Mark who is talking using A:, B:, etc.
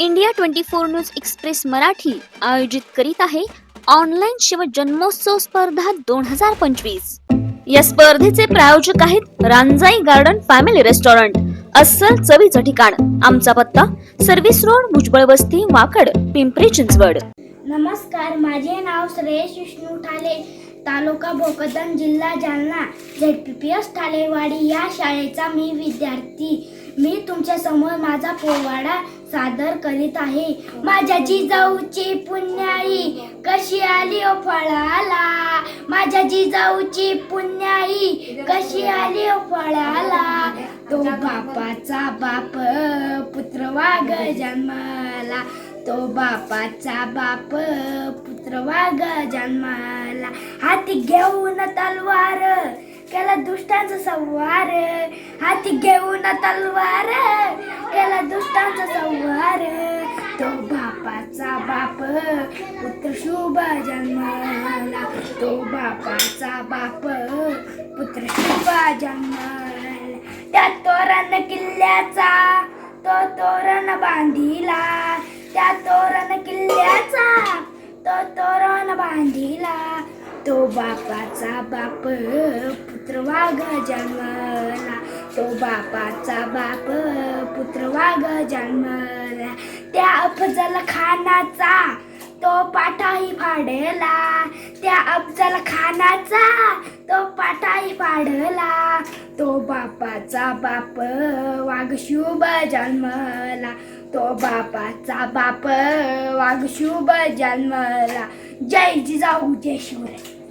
A: India twenty four news express Marathi आयोजित करीत आहे ऑनलाईन शिव जन्मोत्सव स्पर्धा दोन हजार पंचवीस. या स्पर्धेचे प्रायोजक आहेत रांजाई गार्डन फॅमिली रेस्टॉरंट अस्सल चवीचं ठिकाण आमचा पत्ता सर्व्हिस रोड भुजबळ वस्ती वाकड पिंपरी चिंचवड.
B: नमस्कार माझे नाव श्रेयस विष्णू ठाले तालुका भोकदन जिल्हा Jalna. Z P P S Thalewadi या शाळेचा मी विद्यार्थी. मी तुमच्यासमोर माझा पोवाडा सादर करीत आहे. माझ्या जिजाऊची पुण्याई कशी आली ओ फळाला? माझ्या जिजाऊची पुण्याई कशी आली ओ फळाला? तो बापाचा बाप पुत्र वाघ जन्माला. तो बापाचा बाप पुत्र वाघ जन्माला. हाती घेऊन तलवार केला दुष्टांचा संवार हाती घेऊन तलवार केला दुष्टांचा संवार तो बापाचा बाप पुत्र शुभ जन्माला. तो बापाचा बाप पुत्र शुभ जन्माला. त्या तोरण किल्ल्याचा तो तोरण बांधिला. त्या तोरण किल्ल्याचा तो तोरण बांधिला. तो बापाचा बाप पुत्र वाघ जन्मला. तो बापाचा बाप वाघ जन्मला. त्या अफजल खानाचा तो पाठाही फाडला. त्या अफजल खानाचा तो पाठाही फाडला. तो बापाचा बाप वाघ शुभ जन्मला. तो बापाचा बाप वाघ शुभ जन्मला. जय जिजाऊ जय शिवराय.